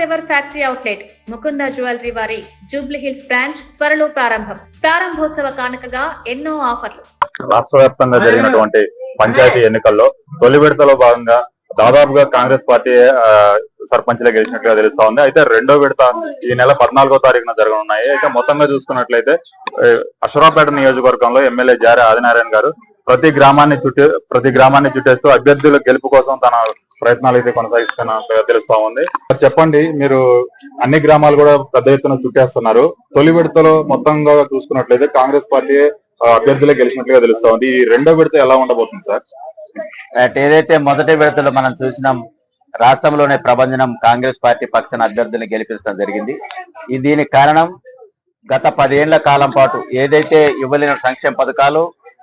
Ever factory outlet Mukunda jewellery వారి Jubilee Hills branch త్వరలో ప్రారంభం. ప్రారంభోత్సవ కానుకగా ఎన్నో ఆఫర్లు. రాష్ట్ర వ్యాప్తంగా జరిగినటువంటి పంచాయతీ ఎన్నికల్లో తొలి విడతలో భాగంగా దాదాపుగా కాంగ్రెస్ పార్టీ ఆ, సర్పంచ్లే గెలిచినట్లుగా తెలుస్తా ఉంది. అయితే రెండో విడత ఈ నెల పద్నాలుగో తారీఖున జరగనున్నాయి. అయితే మొత్తంగా చూసుకున్నట్లయితే ఆ, నియోజకవర్గంలో ఎమ్మెల్యే జారే ఆదినారాయణ గారు ప్రతి గ్రామాన్ని చుట్టే ప్రతి గ్రామాన్ని చుట్టేస్తూ అభ్యర్థుల గెలుపు కోసం తన ప్రయత్నాలు అయితే కొనసాగిస్తున్నట్టుగా తెలుస్తా ఉంది. చెప్పండి మీరు అన్ని గ్రామాలు కూడా పెద్ద ఎత్తున చుట్టేస్తున్నారు. తొలి విడతలో మొత్తంగా చూసుకున్నట్లయితే కాంగ్రెస్ పార్టీ అభ్యర్థులే గెలిచినట్లుగా తెలుస్తా ఉంది ఈ రెండో విడత ఎలా ఉండబోతుంది సార్? ఏదైతే మొదటి విడతలో మనం చూసినాం రాష్ట్రంలోనే ప్రభంజనం కాంగ్రెస్ పార్టీ పక్షాన అభ్యర్థులను గెలిపించడం జరిగింది. ఈ దీనికి కారణం గత పదేళ్ళ కాలం పాటు ఏదైతే ఇవ్వలేని సంక్షేమ పథకాలు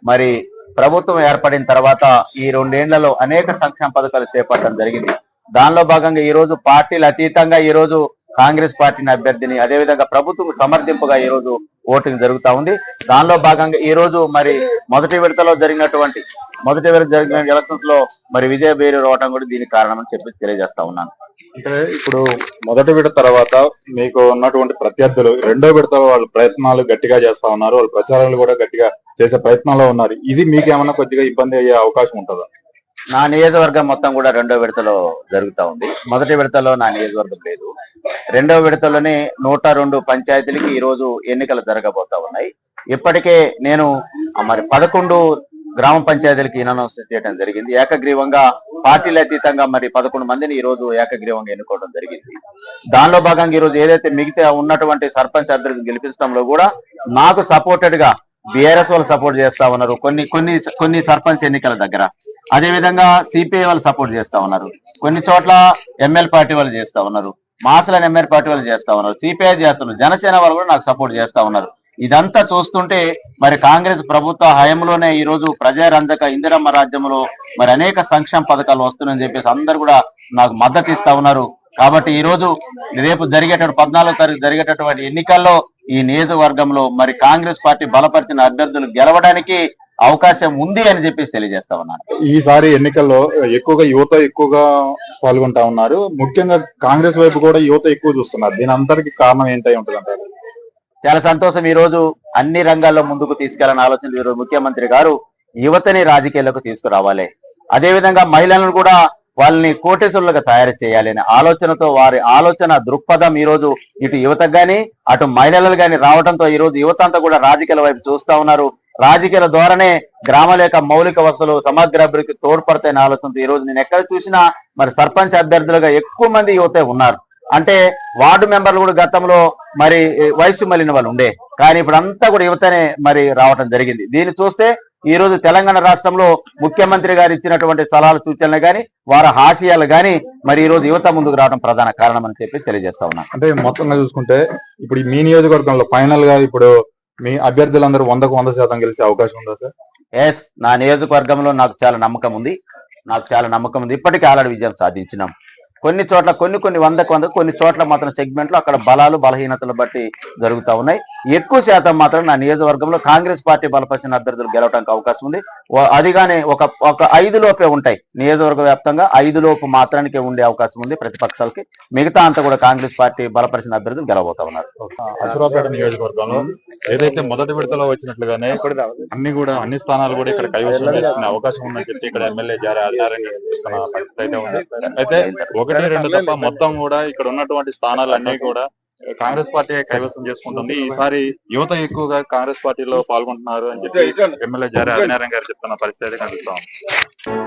మరి ప్రభుత్వం ఏర్పడిన తర్వాత ఈ రెండేళ్ళలో అనేక సంక్షేమ పథకాలు చేపట్టడం జరిగింది. దానిలో భాగంగా ఈ రోజు పార్టీలు అతీతంగా ఈ రోజు కాంగ్రెస్ పార్టీని అభ్యర్థిని అదేవిధంగా ప్రభుత్వం సమర్థింపుగా ఈ రోజు ఓటింగ్ జరుగుతా ఉంది. దానిలో భాగంగా ఈ రోజు మరి మొదటి విడతలో జరిగినటువంటి మొదటి విడత జరిగిన ఎలక్షన్స్లో మరి విజయ బేరు రావడం కూడా దీనికి కారణం అని చెప్పి తెలియజేస్తా ఉన్నాను. అంటే ఇప్పుడు మొదటి విడత తర్వాత మీకు ఉన్నటువంటి ప్రత్యర్థులు రెండో విడతలో వాళ్ళ ప్రయత్నాలు గట్టిగా చేస్తా ఉన్నారు వాళ్ళ ప్రచారాలు కూడా గట్టిగా చేసే ప్రయత్నంలో ఉన్నారు. ఇది మీకు ఏమన్నా కొద్దిగా ఇబ్బంది అయ్యే అవకాశం ఉంటుందా? నా నియోజకవర్గం మొత్తం కూడా రెండో విడతలో జరుగుతా ఉంది. మొదటి విడతలో నా నియోజకవర్గం లేదు. రెండో విడతలోనే నూట రెండు పంచాయతీలకి ఈ రోజు ఎన్నికలు జరగబోతా ఉన్నాయి. ఇప్పటికే నేను మరి పదకొండు గ్రామ పంచాయతీలకి అనౌన్స్ చేయడం జరిగింది. ఏకగ్రీవంగా పార్టీల అతీతంగా మరి పదకొండు మందిని ఈ రోజు ఏకగ్రీవంగా ఎన్నుకోవడం జరిగింది. దానిలో భాగంగా ఈ రోజు ఏదైతే మిగతా ఉన్నటువంటి సర్పంచ్ అభ్యర్థిని గెలిపించడంలో కూడా నాకు సపోర్టెడ్గా బీఆర్ఎస్ వాళ్ళు సపోర్ట్ చేస్తా ఉన్నారు. కొన్ని కొన్ని కొన్ని సర్పంచ్ ఎన్నికల దగ్గర. అదే విధంగా సిపిఐ వాళ్ళు సపోర్ట్ చేస్తా ఉన్నారు. కొన్ని చోట్ల ఎమ్మెల్యే పార్టీ వాళ్ళు చేస్తా ఉన్నారు. మాసలను ఎంఎల్ పార్టీ వాళ్ళు చేస్తా ఉన్నారు. సిపిఐ చేస్తున్నారు. జనసేన వాళ్ళు కూడా నాకు సపోర్ట్ చేస్తా ఉన్నారు. ఇదంతా చూస్తుంటే మరి కాంగ్రెస్ ప్రభుత్వ హయంలోనే ఈ రోజు ప్రజారంజక ఇందిరమ్మ రాజ్యంలో మరి అనేక సంక్షేమ పథకాలు వస్తున్నాయని చెప్పేసి అందరు కూడా నాకు మద్దతు ఇస్తా ఉన్నారు. కాబట్టి ఈ రోజు రేపు జరిగేటటువంటి పద్నాలుగో తారీఖు జరిగేటటువంటి ఎన్నికల్లో ఈ నియోజకవర్గంలో మరి కాంగ్రెస్ పార్టీ బలపరిచిన అభ్యర్థులు గెలవడానికి అవకాశం ఉంది అని చెప్పేసి తెలియజేస్తా ఉన్నాను. ఈసారి ఎన్నికల్లో ఎక్కువగా యువత ఎక్కువగా పాల్గొంటా ఉన్నారు. ముఖ్యంగా కాంగ్రెస్ వైపు కూడా యువత ఎక్కువ చూస్తున్నారు. దీని అంతటికి కారణం ఏంటై ఉంటుంది అంటారు? చాలా సంతోషం. ఈ రోజు అన్ని రంగాల్లో ముందుకు తీసుకెళ్ళాలని ఆలోచన ఈ రోజు ముఖ్యమంత్రి గారు యువతని రాజకీయాలకు తీసుకురావాలి. అదే విధంగా మహిళలను కూడా వాళ్ళని కోటేశ్వరులుగా తయారు చేయాలి అనే ఆలోచనతో వారి ఆలోచన దృక్పథం ఈ రోజు ఇటు యువతకు గాని అటు మహిళలు గాని రావడంతో ఈ రోజు యువత అంతా కూడా రాజకీయాల వైపు చూస్తా ఉన్నారు. రాజకీయాల ద్వారానే గ్రామాల యొక్క మౌలిక వసతులు సమగ్ర అభివృద్ధికి తోడ్పడతాయని ఆలోచనతో ఈ రోజు నేను ఎక్కడ చూసినా మరి సర్పంచ్ అభ్యర్థులుగా ఎక్కువ మంది యువత ఉన్నారు. అంటే వార్డు మెంబర్లు కూడా గతంలో మరి వయసు మళ్ళిన వాళ్ళు ఉండే. కానీ ఇప్పుడు అంతా కూడా యువతనే మరి రావటం జరిగింది. దీన్ని చూస్తే ఈ రోజు తెలంగాణ రాష్ట్రంలో ముఖ్యమంత్రి గారు ఇచ్చినటువంటి సలహాలు సూచనలు గాని వారి హాస్యాలు గాని మరి ఈ రోజు యువత ముందుకు రావడం ప్రధాన కారణం అని చెప్పి తెలియజేస్తా ఉన్నాను అంటే మొత్తంగా చూసుకుంటే ఇప్పుడు మీ నియోజకవర్గంలో ఫైనల్గా ఇప్పుడు మీ అభ్యర్థులందరూ వందకు వంద శాతం గెలిచే అవకాశం ఉందా సార్? ఎస్ నా నియోజకవర్గంలో నాకు చాలా నమ్మకం ఉంది. నాకు చాలా నమ్మకం ఉంది. ఇప్పటికే ఆల్రెడీ విజయం సాధించినాం. కొన్ని చోట్ల కొన్ని కొన్ని వందకు వంద కొన్ని చోట్ల మాత్రం సెగ్మెంట్లు అక్కడ బలాలు బలహీనతలు బట్టి జరుగుతా ఉన్నాయి. ఎక్కువ శాతం మాత్రం నా నియోజకవర్గంలో కాంగ్రెస్ పార్టీ బలపరిచిన అభ్యర్థులు గెలవడానికి అవకాశం ఉంది. అదిగానే ఒక ఒక ఐదు లోపే ఉంటాయి. నియోజకవర్గ వ్యాప్తంగా ఐదు లోపు మాత్రానికే ఉండే అవకాశం ఉంది ప్రతిపక్షాలకి. మిగతా అంతా కూడా కాంగ్రెస్ పార్టీ బలపరిచిన అభ్యర్థులు గెలవబోతా ఉన్నారు. అసురాపేట నియోజకవర్గంలో ఏదైతే మొదటి విడతలో వచ్చినట్లుగానే అన్ని కూడా అన్ని స్థానాలు కూడా ఇక్కడ కైవసం చేసుకునే అవకాశం ఉందని చెప్పి ఇక్కడ ఎమ్మెల్యే జారీ అయితే అయితే ఒకటి రెండు తప్ప మొత్తం కూడా ఇక్కడ ఉన్నటువంటి స్థానాలు అన్ని కూడా కాంగ్రెస్ పార్టీ కైవసం చేసుకుంటుంది. ఈసారి యువత ఎక్కువగా కాంగ్రెస్ పార్టీలో పాల్గొంటున్నారు అని చెప్పి ఎమ్మెల్యే జారీ ఆదినారాయణ గారు చెప్తున్న పరిస్థితి కనిపిస్తా ఉంది.